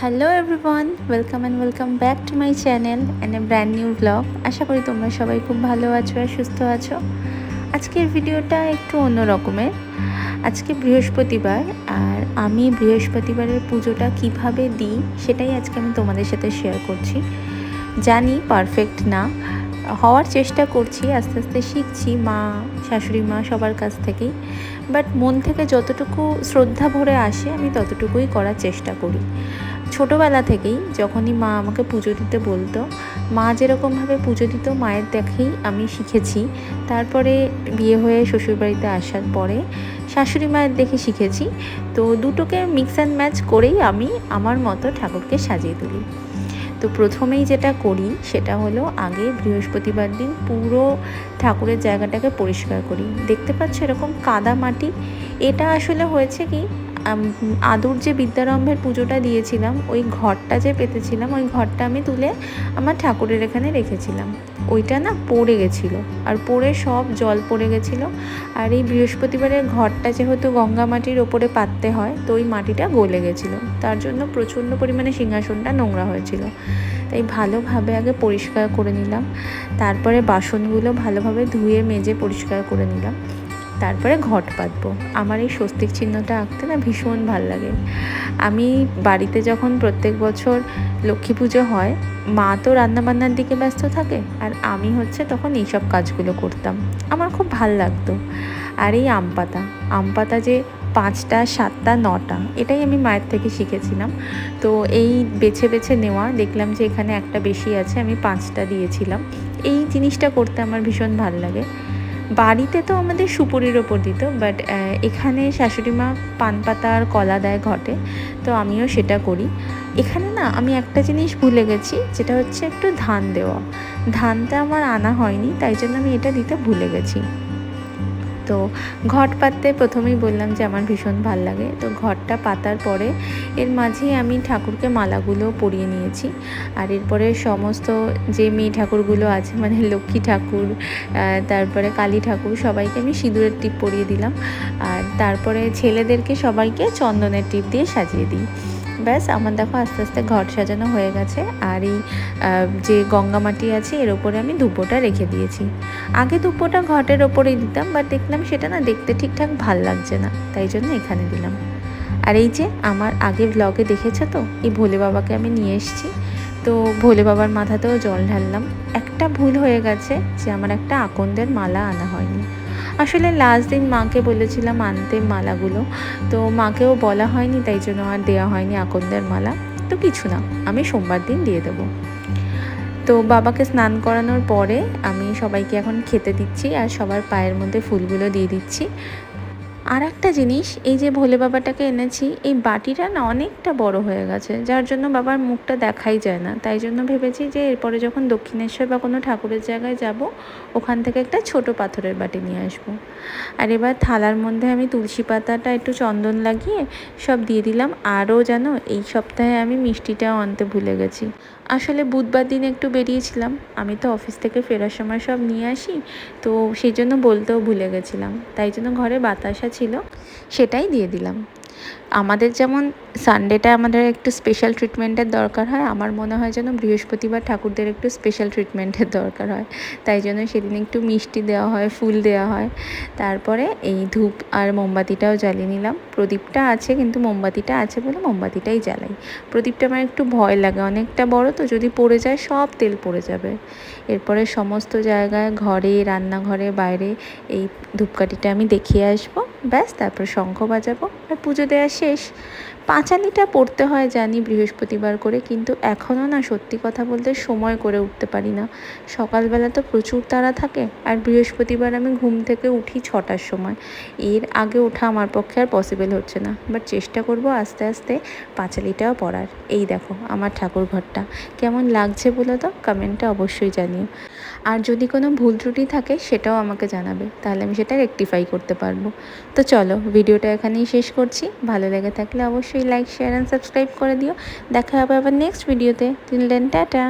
Hello everyone welcome and welcome back to my channel and a brand new blog আশা করি তোমরা সবাই খুব ভালো আছো আর সুস্থ আছো। আজকের ভিডিওটা একটু অন্য রকমের। আজকে বৃহস্পতিবার আর আমি বৃহস্পতিবারের পুজোটা কীভাবে দিই সেটাই আজকে আমি তোমাদের সাথে শেয়ার করছি। জানি পারফেক্ট না। হওয়ার চেষ্টা করছি, আস্তে আস্তে শিখছি মা, শাশুড়ি মা সবার কাছ থেকেই। বাট মন থেকে যতটুকু শ্রদ্ধা ভরে আসে, আমি ততটুকুই করার চেষ্টা করি। ছোটোবেলা থেকেই যখনই মা আমাকে পুজো দিতে বলতো, মা যেরকমভাবে পুজো দিত মায়ের দেখেই আমি শিখেছি। তারপরে বিয়ে হয়ে শ্বশুরবাড়িতে আসার পরে শাশুড়ি মায়ের দেখে শিখেছি। তো দুটোকে মিক্স অ্যান্ড ম্যাচ করেই আমি আমার মতো ঠাকুরকে সাজিয়ে তুলি। তো প্রথমেই যেটা করি সেটা হলো আগে বৃহস্পতিবার দিন পুরো ঠাকুরের জায়গাটাকে পরিষ্কার করি। দেখতে পাচ্ছ এরকম কাদা মাটি? এটা আসলে হয়েছে কি আদুর যে বিদ্যারম্ভের পুজোটা দিয়েছিলাম, ওই ঘরটা যে পেতেছিলাম, ওই ঘরটা আমি তুলে আমার ঠাকুরের এখানে রেখেছিলাম। ওইটা না পড়ে গেছিল, আর পড়ে সব জল পড়ে গেছিল। আর এই বৃহস্পতিবারের ঘরটা যেহেতু গঙ্গা মাটির ওপরে পাততে হয়, তো ওই মাটিটা গলে গেছিল। তার জন্য প্রচণ্ড পরিমাণে সিংহাসনটা নোংরা হয়েছিল। তাই ভালোভাবে আগে পরিষ্কার করে নিলাম। তারপরে বাসনগুলো ভালোভাবে ধুয়ে, মেজে পরিষ্কার করে নিলাম। তারপরে ঘট পাতবো আমার এই স্বস্তিক চিহ্নটা আঁকতে না ভীষণ ভালো লাগে। আমি বাড়িতে যখন প্রত্যেক বছর লক্ষ্মী পুজো হয়, মা তো রান্নাবান্নার দিকে ব্যস্ত থাকে আর আমি হচ্ছে তখন এইসব কাজগুলো করতাম। আমার খুব ভালো লাগতো। আর এই আম পাতা আম পাতা যে পাঁচটা, সাতটা, নটা, এটাই আমি মায়ের থেকে শিখেছিলাম। তো এই বেছে বেছে নেওয়া, দেখলাম যে এখানে একটা বেশি আছে, আমি পাঁচটা দিয়েছিলাম। এই জিনিসটা করতে আমার ভীষণ ভালো লাগে। বাড়িতে তো আমাদের সুপুরির ওপর দিত বাট এখানে শাশুড়ি মা পান পাতা আর কলা দেয় ঘটে, তো আমিও সেটা করি। এখানে না আমি একটা জিনিস ভুলে গেছি, যেটা হচ্ছে একটু ধান দেওয়া। ধানটা আমার আনা হয়নি, তাই জন্য আমি এটা দিতে ভুলে গেছি। তো ঘট পাততে প্রথমেই বললাম যে আমার ভীষণ ভালো লাগে। তো ঘরটা পাতার পরে এর মাঝেই আমি ঠাকুরকে মালাগুলো পরিয়ে নিয়েছি। আর এরপরে সমস্ত যে মেয়ে ঠাকুরগুলো আছে মানে লক্ষ্মী ঠাকুর তারপরে কালী ঠাকুর, সবাইকে আমি সিঁদুরের টিপ পরিয়ে দিলাম। আর তারপরে ছেলেদেরকে সবাইকে চন্দনের টিপ দিয়ে সাজিয়ে দিই। ব্যাস, আমার দেখো আস্তে আস্তে ঘর সাজানো হয়ে গেছে। আর এই যে গঙ্গা মাটি আছে, এর ওপরে আমি ধুপোটা রেখে দিয়েছি। আগে ধুপোটা ঘটের ওপরেই দিতাম বাট দেখলাম সেটা না দেখতে ঠিকঠাক ভালো লাগছে না, তাই জন্য এখানে দিলাম। আর এই যে, আমার আগে ব্লগে দেখেছ তো? এই ভোলে বাবাকে আমি নিয়ে এসেছি। তো ভোলে বাবার মাথাতেও জল ঢাললাম। একটা ভুল হয়ে গেছে যে, আমার একটা আকন্দের মালা আনা হয়নি। আসলে লাস্ট দিন মাকে বলেছিলাম আনতে মালাগুলো। তো মাকেও বলা হয়নি, তাই জন্য আর দেওয়া হয়নি আকন্দের মালা। তো কিছু না, আমি সোমবার দিন দিয়ে দেবো। তো বাবাকে স্নান করানোর পরে আমি সবাইকে এখন খেতে দিচ্ছি আর সবার পায়ের মধ্যে ফুলগুলো দিয়ে দিচ্ছি। আর একটা জিনিস, এই যে ভোলে বাবাটাকে এনেছি, এই বাটিটা না অনেকটা বড় হয়ে গেছে, যার জন্য বাবার মুখটা দেখাই যায় না। তাই জন্য ভেবেছি যে এরপরে যখন দক্ষিণেশ্বর বা কোনো ঠাকুরের জায়গায় যাব, ওখান থেকে একটা ছোট পাথরের বাটি নিয়ে আসব। আর এবার থালার মধ্যে আমি তুলসী পাতাটা একটু চন্দন লাগিয়ে সব দিয়ে দিলাম, আরও জানো এই সপ্তাহে আমি মিষ্টিটাও আনতে ভুলে গেছি। আসলে বুধবার দিন একটু বেরিয়েছিলাম। আমি তো অফিস থেকে ফেরার সময় সব নিয়ে আসি, তো সেই জন্য বলতেও ভুলে গেছিলাম। তাই জন্য ঘরে বাতাসা ছিল, সেটাই দিয়ে দিলাম। আমাদের যেমন সানডেটা আমাদের একটু স্পেশাল ট্রিটমেন্টের দরকার হয়, আমার মনে হয় যেন বৃহস্পতিবার ঠাকুরদের একটু স্পেশাল ট্রিটমেন্টের দরকার হয়। তাই জন্য সেদিন একটু মিষ্টি দেওয়া হয়, ফুল দেওয়া হয়। তারপরে এই ধূপ আর মোমবাতিটাও জ্বালিয়ে নিলাম। প্রদীপটা আছে কিন্তু মোমবাতিটা আছে বলে মোমবাতিটাই জ্বালাই। প্রদীপটা আমার একটু ভয় লাগে, অনেকটা বড় তো, যদি পড়ে যায় সব তেল পড়ে যাবে। এরপরে সমস্ত জায়গায়, ঘরে, রান্নাঘরে, বাইরে এই ধূপকাঠিটা আমি দেখিয়ে আসব। ব্যাস তারপর শঙ্খ বাজাবো আর পুজো দেওয়া শেষ। পাঁচালিটা পড়তে হয় জানি বৃহস্পতিবার করে, কিন্তু এখনও না সত্যি কথা বলতে সময় করে উঠতে পারি না। সকালবেলা তো প্রচুর তাড়া থাকে আর বৃহস্পতিবার আমি ঘুম থেকে উঠি ছটার সময়। এর আগে ওঠা আমার পক্ষে আর পসিবল হচ্ছে না বাট চেষ্টা করব আস্তে আস্তে পাঁচালিটাও পড়ার। এই দেখো আমার ঠাকুর ঘরটা, কেমন লাগছে বলো তো? কমেন্টটা অবশ্যই জানিও। আর যদি কোনো ভুল ত্রুটি থাকে সেটাও আমাকে জানাবে, তাহলে আমি সেটা রেকটিফাই করতে পারব। তো চলো, ভিডিওটা এখানেই শেষ করছি। ভালো লেগে থাকলে অবশ্যই লাইক শেয়ার অ্যান্ড সাবস্ক্রাইব করে দিও। দেখা হবে আবার নেক্সট ভিডিওতে তিনলেন টাটা।